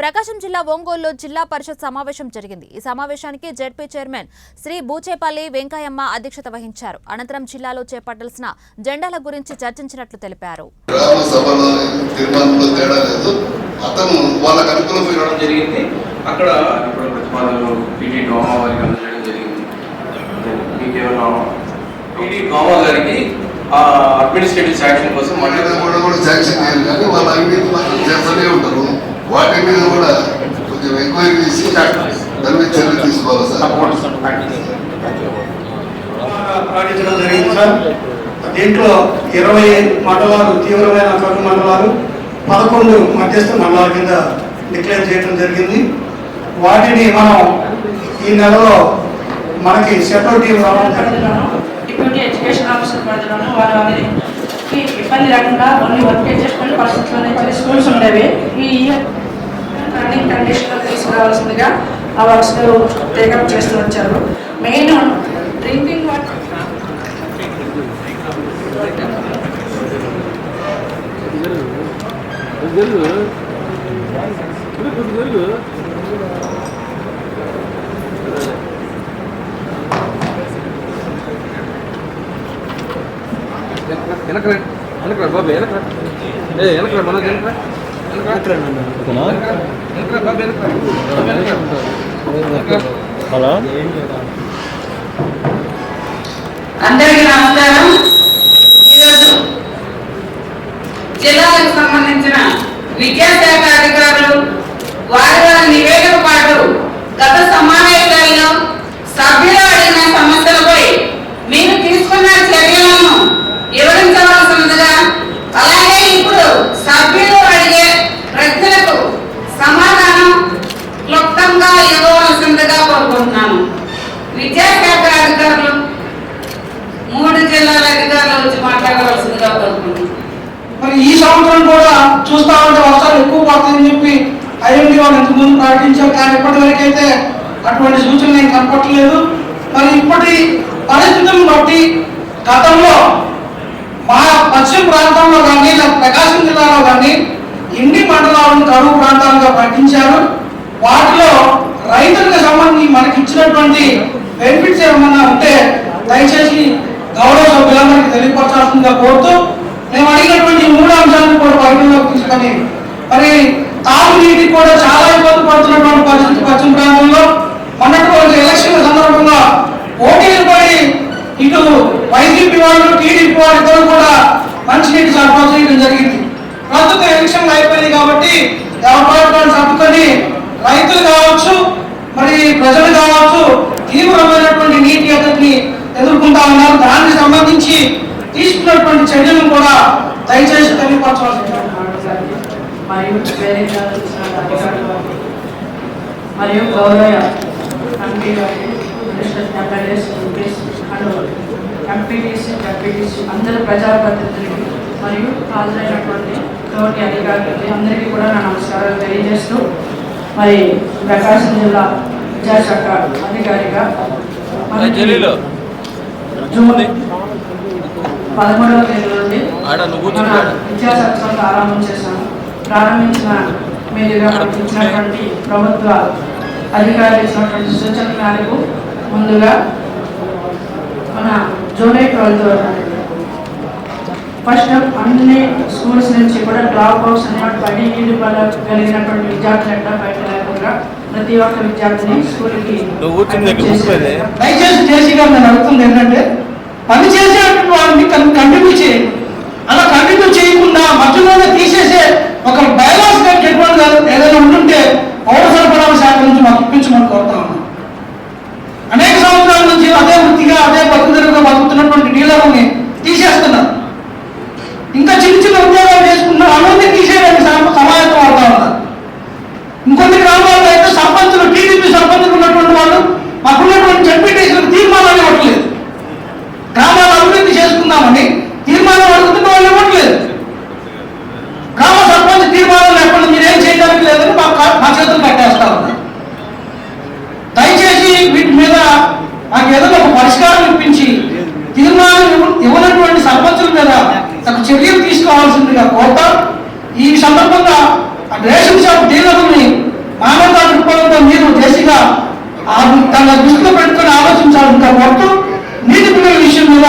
ప్రకాశం జిల్లా ఒంగోలులో జిల్లా పరిషత్ సమావేశం జరిగింది. ఈ సమావేశానికి జెడ్పీ చైర్మన్ శ్రీ బూచేపల్లి వెంకయ్యమ్మ అధ్యక్షత వహించారు. అనంతరం జిల్లాలో చేపట్టాల్సిన జెండాల గురించి చర్చించినట్లు తెలిపారు. అక్కడ గారికి అడ్మినిస్ట్రేటివ్ శాంక్షన్ కోసం మళ్ళీ శాంక్షన్ చేయాలి. కానీ వాళ్ళ అవినీతి మాత్రం చేస్తూనే ఉంటారు. వాటి మీద కూడా కొంచెం ఎంక్వైరీ చేసి దాని మీద చర్య తీసుకోవాలి సార్. ప్రకటించడం జరిగింది సార్. దీంట్లో ఇరవై మండలాలు తీవ్రమైన కరువు మండలాలు పదకొండు మధ్యస్థ మండలాల కింద డిక్లేర్ చేయడం జరిగింది. వాటిని మనం ఈ నెలలో మనకి settle team deputy education officer పరిధిలోనూ వారు వారికి ఇబ్బంది లేకుండా ఓన్లీ వర్క్ చేసుకునే పరిస్థితుల్లోనే కొన్ని స్కూల్స్ ఉండేవి. ఈ ఇయర్ రన్నింగ్ కండిషన్లో తీసుకురావాల్సిందిగా ఆ వర్క్స్లో టేకప్ చేస్తూ వచ్చారు. మెయిన్ డ్రింకింగ్ వాటర్ వెనకరా వెనకరా బాబు వెనకరా ఏ వెనకరా మన వెనకరా హలో? అందరికీ నమస్కారం. ఈరోజు జిల్లాలకు సంబంధించిన విద్యాశాఖ అధికారులు సంవత్సరం కూడా చూస్తా ఉంటే వర్షాలు ఎక్కువ పడతాయని చెప్పి ఐఎండి వాళ్ళు ఇంతకు ముందు ప్రకటించారు. కానీ ఇప్పటివరకైతే అయితే అటువంటి సూచనలు నేను కనపట్టలేదు. మరి ఇప్పటి పరిస్థితులను బట్టి గతంలో మా పశ్చిమ ప్రాంతంలో కానీ లేదా ప్రకాశం జిల్లాలో కానీ ఇండి మండలాలను కరువు ప్రాంతాలుగా ప్రకటించారు. వాటిలో రైతులకు సంబంధించి మనకి ఇచ్చినటువంటి బెనిఫిట్స్ ఏమన్నా ఉంటే దయచేసి గౌరవ సభ్యులందరికీ తెలియపరచాల్సిందిగా కోరుతూ మేము అడిగినటువంటి మూడు అంశాలను కూడా పరిగణలోకి తీసుకొని మరి తాగునీటికి కూడా చాలా ఇబ్బంది పడుతున్నటువంటి పరిస్థితి పశ్చిమ ప్రాంతంలో. మొన్నటువంటి ఎలక్షన్ సందర్భంగా పోటీలు పడి ఇటు వైసీపీ వాళ్ళు టీడీపీ వాళ్ళు ఇద్దరు కూడా మంచినీటి సరఫరా చేయడం జరిగింది. ప్రస్తుతం ఎలక్షన్లు అయిపోయింది కాబట్టి ఎవరి సర్దుకొని రైతులు కావచ్చు మరి ప్రజలు కావచ్చు తీవ్రమైనటువంటి నీటి ఎద్దటిని ఎదుర్కొంటా ఉన్నారు. దానికి సంబంధించి తీసుకున్నటువంటి చర్యలను కూడా దయచేసి తెలియపరచవలసింది మరియు మరియు గౌరవ minister MLAs MPs and MPTC MPTC అందరు ప్రజాప్రతినిధులకి మరియు హాజరైనటువంటి తోటి అధికారులకి అందరికీ కూడా నా నమస్కారాలు తెలియజేస్తూ మరి ప్రకాశం జిల్లా విద్యాశాఖ అధికారిగా పదమూడవ తేదీ నుండి మన. విద్యా సంస్థలు ప్రారంభం చేశాము ప్రారంభించిన మీదుగా మనకు ఇచ్చినటువంటి ప్రభుత్వ అధికారులు ఇచ్చినటువంటి సూచనల మేరకు ముందుగా మన జూలై ట్వెల్త్ ఫస్ట్ అన్ని స్కూల్స్ నుంచి కూడా డ్రాప్ అవుట్స్ అనేటువంటి పడి నీళ్ళు కలిగినటువంటి విద్యార్థులు ఎట్లా బయట లేకుండా ప్రతి ఒక్క విద్యార్థిని స్కూల్కి. దయచేసి జేసీ గారు నేను అడుగుతుంది ఏంటంటే పని చేసేటువంటి వాడిని కంటిన్యూ చేయండి. అలా కంటిన్యూ చేయకుండా మధ్యలోనే తీసేసే చర్యలు తీసుకోవాల్సిందిగా కోరుతా. ఈ సందర్భంగా రేషన్ షాప్ డీలర్ని మానవతా దృక్పథంతో మీరు చేసిగా తన దృష్టిలో పెట్టుకుని ఆలోచించాలని కోరుతూ నీటి బిల్లుల విషయం మీద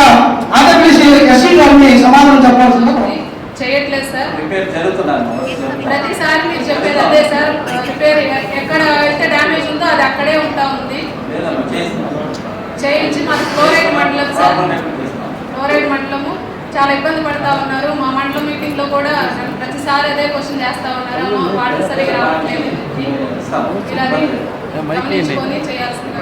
ఆంధ్రప్రదేశ్ ఎస్సీ గారిని సమాధానం చెప్పాల్సిందిగా చేయట్లేదు సార్. ప్రతిసారి మీరు చెప్పేది అదే సార్. రిపేర్ ఎక్కడ అయితే డ్యామేజ్ ఉందో అది అక్కడే ఉంటా ఉంది. చేయించి మాకు క్లోరైడ్ మండలం సార్. క్లోరైడ్ మండలం చాలా ఇబ్బంది పడతా ఉన్నారు. మా మండలం మీటింగ్లో కూడా ప్రతిసారి అదే క్వశ్చన్ చేస్తా ఉన్నారు. అమ్మో, వాటర్ సరిగా రావట్లేదు. గమనించుకొని చేయాల్సిందిగా